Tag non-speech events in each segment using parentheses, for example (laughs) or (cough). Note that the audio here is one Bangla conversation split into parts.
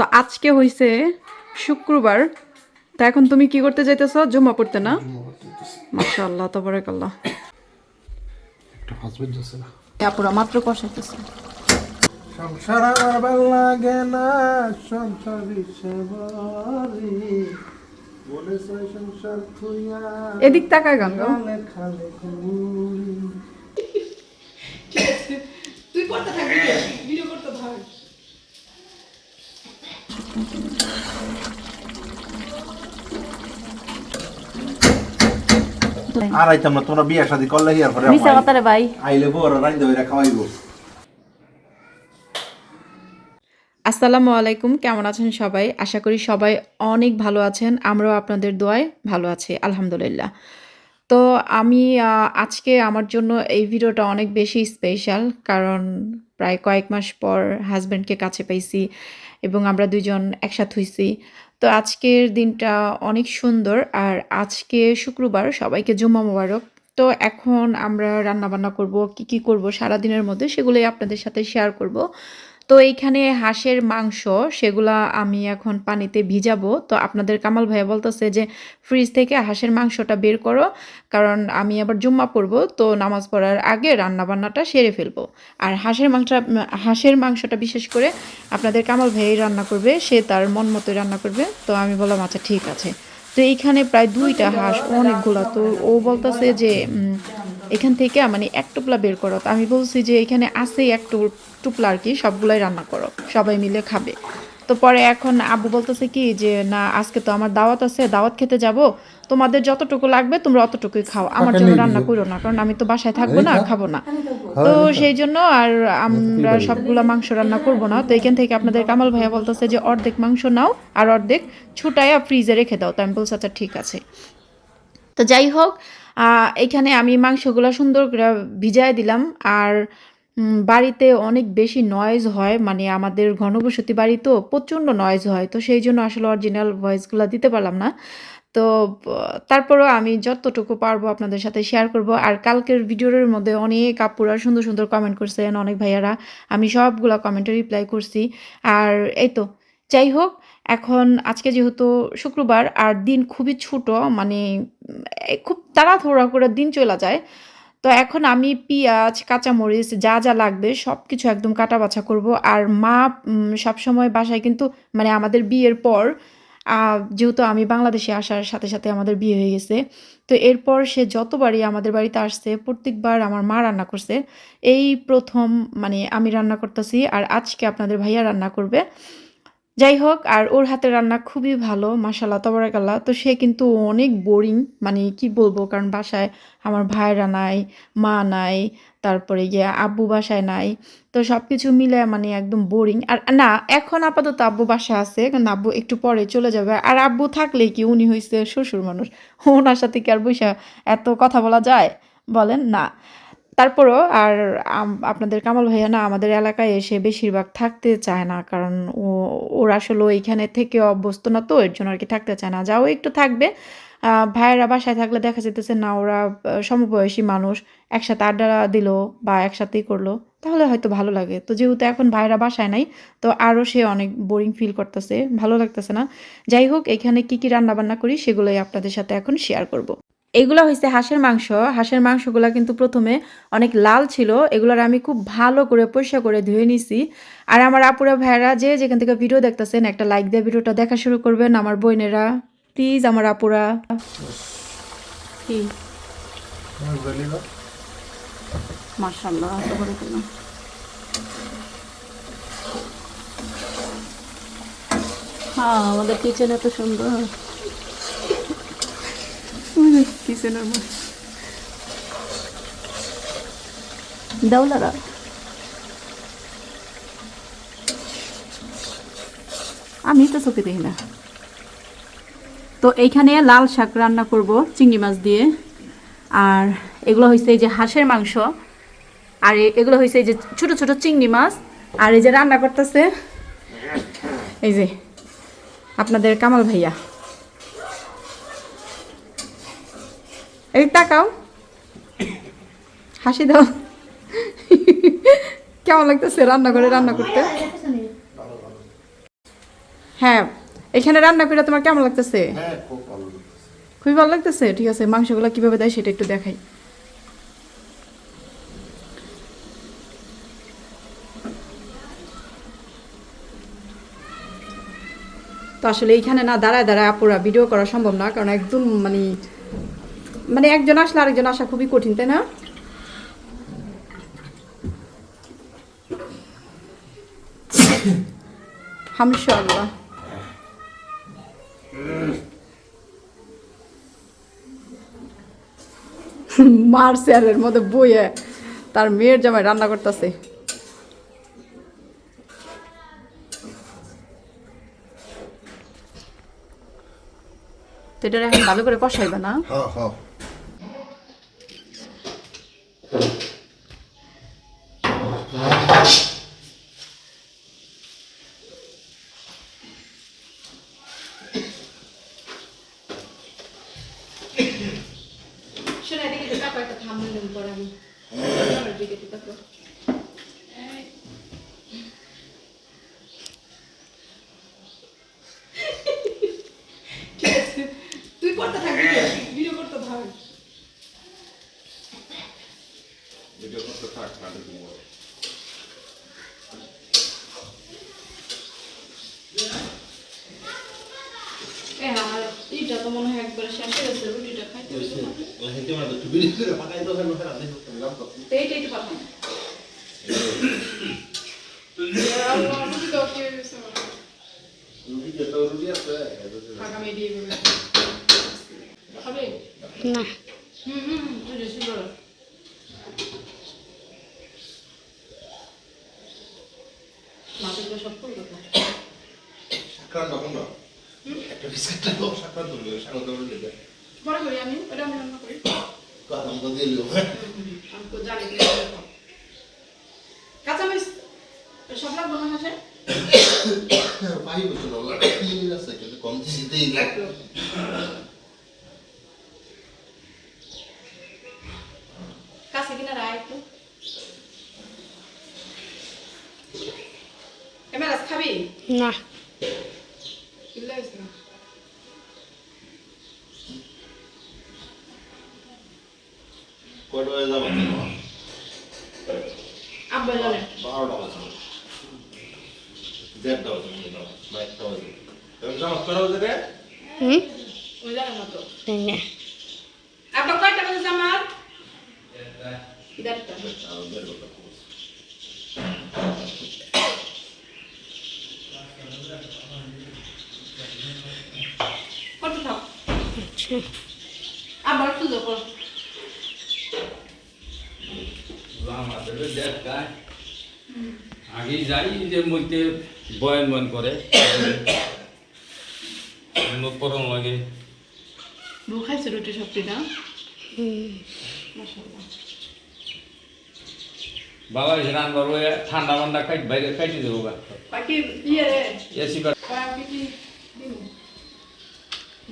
তো আজকে হইছে শুক্রবার। তা এখন তুমি কি করতে যাইতেছ? জমা পড়তে না? মাশাআল্লাহ তাবারাকাল্লাহ। একটা হাজবেন্ড আছে না? আপুরা মাত্র কষাইতেছে সংসার আমার ভালো লাগে না সংসার হিসেবারি বলেছে সংসার থুইয়া এদিক তাকায় গান গাও। খালে খালে ঘুরি আর আইতাম না তোমরা বিয়া শাদি করলে হিয়ার পরে ভাই। আইলে বড় রাইন্দা হইরা খাওয়াইবো। আসসালামু আলাইকুম কেমন আছেন সবাই? আশা করি সবাই অনেক ভালো আছেন আমরাও আপনাদের দোয়ায় ভালো আছি আলহামদুলিল্লাহ। তো আমি আহ, আজকে আমার জন্য এই ভিডিওটা অনেক বেশি স্পেশাল কারণ প্রায় কয়েক মাস পর হাজব্যান্ডকে কাছে পাইছি এবং আমরা দুজন একসাথে হইছি। তো আজকের দিনটা অনেক সুন্দর আর আজকে শুক্রবার, সবাইকে জুম্মা মোবারক। তো এখন আমরা রান্না বান্না করব, কি কি করব সারা দিনের মধ্যে সেগুলোই আপনাদের সাথে শেয়ার করব। তো এইখানে হাঁসের মাংস, সেগুলা আমি এখন পানিতে ভিজাবো। তো আপনাদের কামাল ভাইয়া বলতেছে যে, ফ্রিজ থেকে হাঁসের মাংসটা বের করো, কারণ আমি আবার জুম্মা পড়ব, তো নামাজ পড়ার আগে রান্না বান্নাটা সেরে ফেলব। আর হাঁসের মাংসটা হাঁসের মাংসটা বিশেষ করে আপনাদের কামাল ভাইয়াই রান্না করবে, সে তার মন মতোই রান্না করবে। তো আমি বললাম আচ্ছা ঠিক আছে। তো এইখানে প্রায় দুইটা হাঁস অনেকগুলা। তো ও বলতেছে যে এখান থেকে মানে এক টুপলা বের করো। তো আমি বলছি যে এখানে আছে এক টুপলা আর কি সবগুলাই রান্না করো সবাই মিলে খাবে। তো পরে এখন আব্বু বলতেছে কি যে না আজকে তো আমার দাওয়াত আছে দাওয়াত খেতে যাব। তোমাদের যতটুকু লাগবে তোমরা অতটুকুই খাও। আমার জন্য রান্না করো না কারণ আমি তো বাসায় থাকব না খাব না। তো সেই জন্য আর আমরা সবগুলা মাংস রান্না করব না। তো এখান থেকে আপনাদের কামাল ভাইয়া বলতেছে যে অর্ধেক মাংস নাও আর অর্ধেক ছুটাইয়া ফ্রিজে রেখে দাও। তো আমি বলছি আচ্ছা ঠিক আছে। তো যাই হোক এখানে আমি মাংসগুলো সুন্দর করে ভিজায় দিলাম। আর বাড়িতে অনেক বেশি নয়েজ হয় মানে আমাদের ঘনবসতি বাড়ি তো প্রচণ্ড নয়েজ হয়, তো সেই জন্য আসলে অরিজিনাল ভয়েসগুলো দিতে পারলাম না। তো, তারপরেও আমি যতটুকু পারব আপনাদের সাথে শেয়ার করব। আর কালকের ভিডিওর মধ্যে অনেক আপুরা সুন্দর সুন্দর কমেন্ট করছেন অনেক ভাইয়ারা। আমি সবগুলো কমেন্টে রিপ্লাই করছি। আর, এই তো, যাই হোক এখন আজকে যেহেতু শুক্রবার আর দিন খুবই ছোট মানে খুব তাড়াহুড়া করে দিন চলে যায়, তো এখন আমি পেঁয়াজ, কাঁচামরিচ, যা যা লাগবে সব কিছু একদম কাটা বাছা করব। আর মা সবসময় বাসায় কিন্তু মানে আমাদের বিয়ের পর যেহেতু আমি বাংলাদেশে আসার সাথে সাথে আমাদের বিয়ে হয়ে গেছে, তো এরপর সে যতবারই আমাদের বাড়িতে আসছে, প্রত্যেকবার আমার মা রান্না করছে। এই প্রথম মানে আমি রান্না করতেছি আর আজকে আপনাদের ভাইয়া রান্না করবে। যাই হোক আর ওর হাতের রান্না খুবই ভালো মাসাল্লাহ তবরাকাল্লাহ। তো সে কিন্তু অনেক বোরিং মানে কি বলব, কারণ বাসায় আমার ভাইরা নাই, মা নাই, তারপরে গিয়ে আব্বু বাসায় নাই। তো সব কিছু মিলে মানে একদম বোরিং আর না, এখন আপাতত আব্বু বাসায় আছে, কারণ আব্বু একটু পরে চলে যাবে। আর আব্বু থাকলে কি উনি হয়েছে শ্বশুর মানুষ ওনার সাথে কি আর বৈশা এত কথা বলা যায়? বলেন না। তারপরও আর আপনাদের কামাল ভাইয়া না আমাদের এলাকায় এসে বেশিরভাগ থাকতে চায় না, কারণ ও, ওর আসলে এখানে থেকে অভ্যস্ত না তো, এর জন্য আর কি থাকতে চায় না। যাও একটু থাকবে। ভাইয়েরা বাসায় থাকলে দেখা যেতেছে না, ওরা সমবয়সী মানুষ, একসাথে আড্ডা দিল বা একসাথেই করল, তাহলে হয়তো ভালো লাগে। তো যেহেতু এখন ভাইয়েরা বাসায় নাই, তো আরও সে অনেক বোরিং ফিল করতেছে, ভালো লাগতেছে না। যাই হোক, এখানে কি কি রান্না বান্না করি, সেগুলোই আপনাদের সাথে এখন শেয়ার করব। এগুলো হয়েছে হাঁসের মাংস। হাঁসের মাংসগুলো কিন্তু প্রথমে অনেক লাল ছিল, এগুলোর আমি খুব ভালো করে পরিষ্কার করে ধুয়ে নিছি। আর আমার আপুরা ভাইয়েরা যে যেখান থেকে ভিডিও দেখতেছেন, একটা লাইক দিয়ে ভিডিওটা দেখা শুরু করবেন আমার বোনেরা। প্লিজ আমার আপুরা। কি? হ্যাঁ আমাদের কিচেন এত সুন্দর। আমি তো চোখে দেখি না। তো এইখানে লাল শাক রান্না করব, চিংড়ি মাছ দিয়ে। আর এগুলো হয়েছে এই যে হাঁসের মাংস। আর এগুলো হয়েছে এই যে ছোট ছোট চিংড়ি মাছ। আর এই যে রান্না করতেছে, এই যে আপনাদের কামাল ভাইয়া। এই তাকাও। হাসি দাও। কেমন লাগতেছে রান্না করে রান্না করতে? হ্যাঁ এখানে রান্না করে তোমার কেমন লাগতেছে? হ্যাঁ ভালো খুবই ভালো লাগতেছে? ঠিক আছে মাংসগুলো কীভাবে দেয় সেটা একটু দেখাই। তো আসলে এইখানে না দাঁড়ায় দাঁড়ায় আপুরা ভিডিও করা সম্ভব না কারণ একদম মানে মানে একজন আসলে আরেকজন আসা খুবই কঠিন, তাই না? মার স্যারের মধ্যে বইয়ে তার মেয়ের জামাই রান্না করতেছে। এটা এখন ভালো করে কষাইবে না? হ্যাঁ হ্যাঁ শোনা এদিকে কাপা একটা থামলাম পর আমি তুই করতে থাকবি ভিডিও করতে থাক ভিডিও করতে থাক না দেখি এ আমার ইটা তো মনে হয় একবার শেষ হয়ে গেছে রুটিটা খাইতে হেঁটে মানে একটু বিড়ি করে পাকাই তো ফেলো ফেরা দেখো তুমি রাম করতে তো এইটা একটু পাঠান না হুম হুম বুঝেছি বলো সব না একটা বিস্কুটটা করি আমি ওটা আমি রান্না করি। কথা মতো দিয়ে লিও আমি তো জানি কি করে খাব। কাঁচামরিচ সব লাগবে না হাসে পাই বছর হলো মিনিট আছে কিন্তু কম দিতেই লাগবে। কাছে কিনা রায় একটু। এমএলএস খাবি? না। কয়টা হয়ে যাবে আব্বা জানে বারোটা বাজে দেড়টা বাজে একটা বাজে তুমি জামাত করা বাজে রে হুম? ওই জানে না তো না আব্বা কয়টা বাজে জামাত? দেড়টা। আর কত থাক? আবার কর আমাদের দেখায় আগে যাই যে মধ্যে বয়ন বয়ন করে। পরম লাগে। খাইছে রুটি সবটি না? হুম মাশাআল্লাহ। বাবা এসে রান্নার ঠান্ডা মান্ডা খাই বাইরে খাইতে দেবো গা। বাকি ইয়ে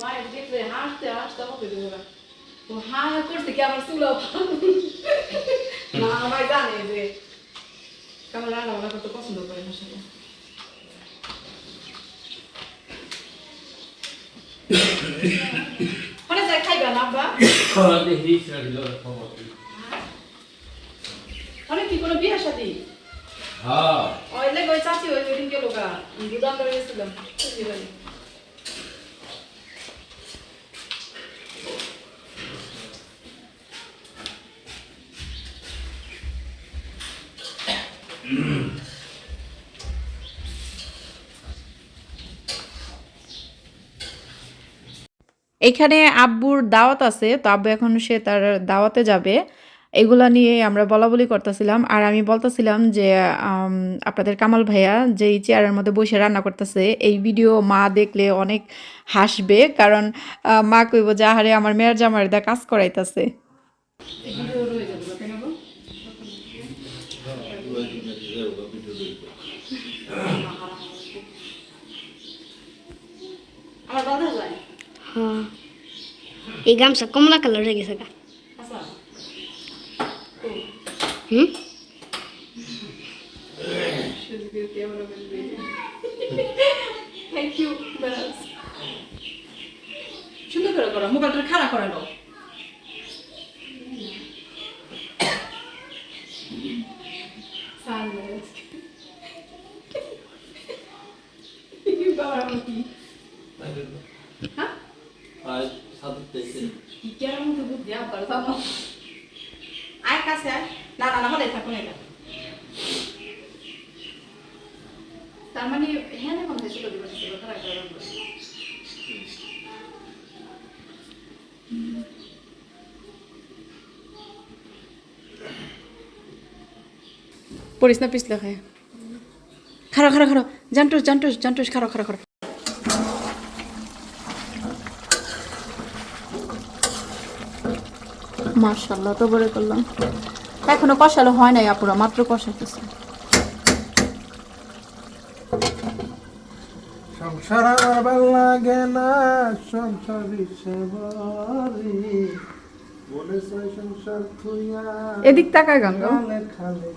মায়ের দেখলে হাসতে হাসতে হবে হা হা করতে কি আমার চুলা না আমার জানে যে কেমন রান্না বান্না করতে পছন্দ করে মাসাল্লাহ ওখানে যাই খাইবা না আব্বা? অনেক কি কোনো বিয়ে শাদি? হ্যাঁ। ওই লেগে ওই চাচি ওই দিন গেল গা। দুদান ধরে গেছিলাম। এখানে আব্বুর দাওয়াত আছে, তো আব্বু এখন সে তার দাওয়াতে যাবে। এগুলা নিয়ে আমরা বলা বলি করতেছিলাম, আর আমি বলতেছিলাম যে আপনাদের কামাল ভাইয়া যেই চেয়ারের মধ্যে বসে রান্না করতেছে, এই ভিডিও মা দেখলে অনেক হাসবে, কারণ মা কইব যে, আহারে, আমার মেয়ের জামার দা কাজ করাইতেছে। হ্যাঁ এই গামছা কমলা কালার হয়ে গেছে গা। হুম? থ্যাংক ইউ সুন্দর করে করো মোবাইলটা খারাপ করে নাও। থেকে আয় কাছে আয় না না না হলে থাকো। না এটা তার মানে হ্যাঁ এখন তো দিবস ছিল তারা পড়িস না পিছলে খায় খারো খারো খারো জান্টুস জান্টুস জান্টুস খারো খারো খারো মার্শাল্লাহ তো বলে করলাম। এখনও কষালো হয় নাই আপুরা মাত্র কষাইতেছে। সংসার আমার ভালো লাগে না সংসার এদিক তাকায় গঙ্গা খালে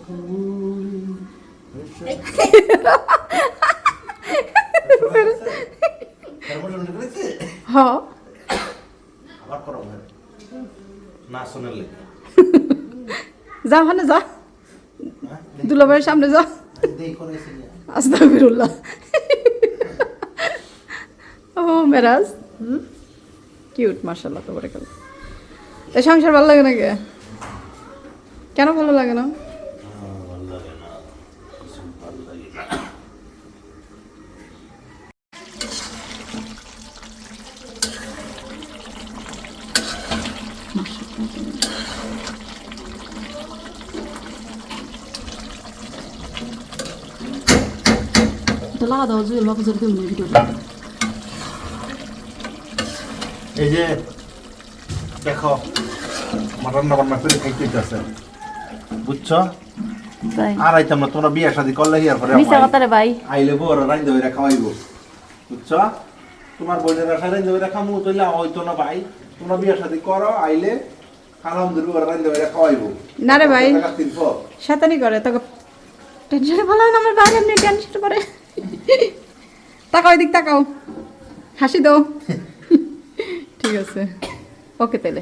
খালে ঘুরি হ আবার করো ভাই না লেগে। যা মানে যা। দুলাভাইয়ের সামনে যা। আস্তাগফিরুল্লাহ। ও, মেরাজ। কিউট মার্শাল্লাহ তো করলাম এই সংসার ভালো লাগে না কে কেন ভালো লাগে না ভালো লাগে না কিছু ভালো লাগে না এটা লাগা দাও জুয়েল মাফুজের কেউ নেই ভিডিওটা এই যে দেখো আমার রান্না বান্না করে খাইতে আছে বুঝছ? আর আইতাম না তোমরা বিয়ে শাদি করলে ইয়ার পরে মিশা কথা রে ভাই। আইলে বউ আর রাইন্দে বেরা খাওয়াইব। বুঝছ? তোমার বোনের আশা রাইন্দে বেরা খামু তইলে হয়তো না ভাই। তোমরা বিয়ে শাদি করো আইলে রাইন্দে খাওয়াইব। না রে ভাই। শয়তানি করে তোকে টেনশনে ভালো না আমার বাইরে এমনি টেনশন করে (laughs) তাকাও এদিক তাকাও। হাসি দাও। (laughs) ঠিক আছে। ওকে তাহলে।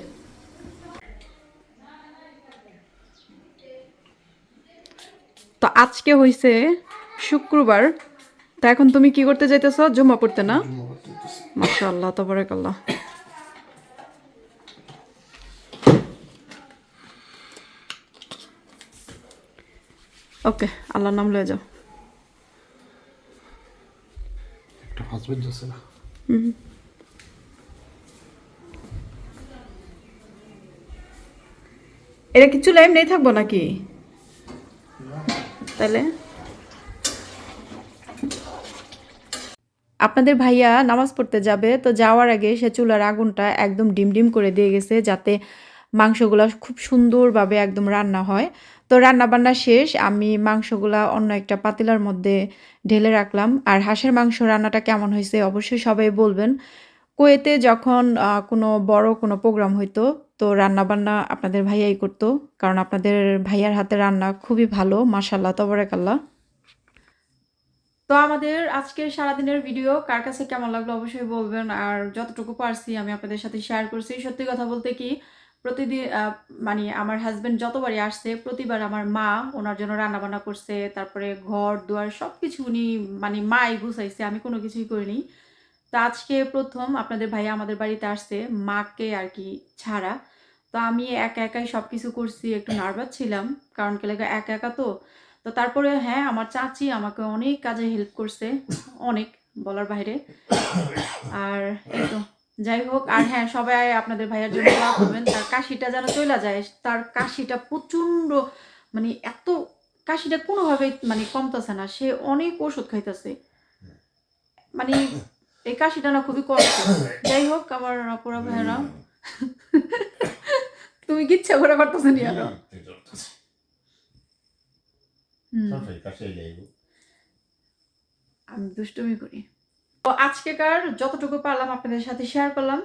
তো আজকে হইছে শুক্রবার। তা এখন তুমি কি করতে যাইতেছ? জমা পড়তে না? মাশাআল্লাহ তাবারাকাল্লাহ। ওকে আল্লাহর নাম লয়ে যাও। আছে না এটা কি চুলা এমনি থাকব নাকি তাহলে আপনাদের ভাইয়া নামাজ পড়তে যাবে তো যাওয়ার আগে সে চুলার আগুনটা একদম ডিম ডিম করে দিয়ে গেছে যাতে মাংসগুলো খুব সুন্দরভাবে একদম রান্না হয়। তো রান্না বান্না শেষ, আমি মাংসগুলা অন্য একটা পাতিলার মধ্যে ঢেলে রাখলাম। আর হাঁসের মাংস রান্নাটা কেমন হয়েছে অবশ্যই সবাই বলবেন। কুয়েতে যখন কোনো বড় কোনো প্রোগ্রাম হইতো, তো রান্না বান্না আপনাদের ভাইয়াই করতো। কারণ আপনাদের ভাইয়ার হাতে রান্না খুবই ভালো মাশাল্লাহ তবরাকাল্লাহ। তো আমাদের আজকের সারাদিনের ভিডিও, কার কাছে কেমন লাগল অবশ্যই বলবেন। আর যতটুকু পারছি আমি আপনাদের সাথে শেয়ার করছি। সত্যি কথা বলতে কি প্রতিদিন মানে আমার হাজব্যান্ড যতবারই আসছে, প্রতিবার আমার মা ওনার জন্য রান্না বান্না করছে, তারপরে ঘর, দুয়ার সব কিছু উনি মানে মাই গুছাইছে, আমি কোনো কিছুই করিনি। তো আজকে প্রথম আপনাদের ভাইয়া আমাদের বাড়িতে আসছে, মাকে আর কি ছাড়া। তো আমি একা একাই সব কিছু করছি, একটু নার্ভাস ছিলাম, কারণ কি লাগে একা একা তো। তো তারপরে হ্যাঁ আমার চাচি আমাকে অনেক কাজে হেল্প করছে, অনেক বলার বাইরে। আর এই তো। যাই হোক আর হ্যাঁ সবাই আপনাদের ভাইয়ার জন্য দোয়া করবেন। তার কাশিটা যেন চলে যায় তার কাশিটা প্রচণ্ড মানে এত কাশিটা কোনোভাবেই মানে কমতেছে না। সে অনেক ওষুধ খাইতেছে। মানে এই কাশিটা না খুবই কষ্ট যাই হোক আমার অপরা ভাইয়েরা তুমি কিচ্ছা করে করতেছো নি আরও? আমি দুষ্টুমি করি। তো আজকেকার যতটুকু পারলাম আপনাদের সাথে শেয়ার করলাম।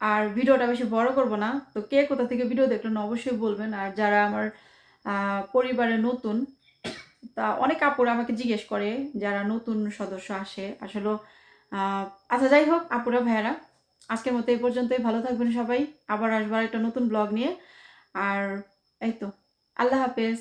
আর ভিডিওটা বেশি বড় করব না। তো কে কোথা থেকে ভিডিও দেখলেন অবশ্যই বলবেন। আর যারা আমার পরিবারে নতুন, তা অনেক আপুরা আমাকে জিজ্ঞেস করে যারা নতুন সদস্য আসে। আসলে আচ্ছা যাই হোক, আপুরা, ভাইয়ারা, আজকের মতো এই পর্যন্তই। ভালো থাকবেন সবাই। আবার আসবার একটা নতুন ব্লগ নিয়ে। আর এই তো, আল্লাহ হাফেজ।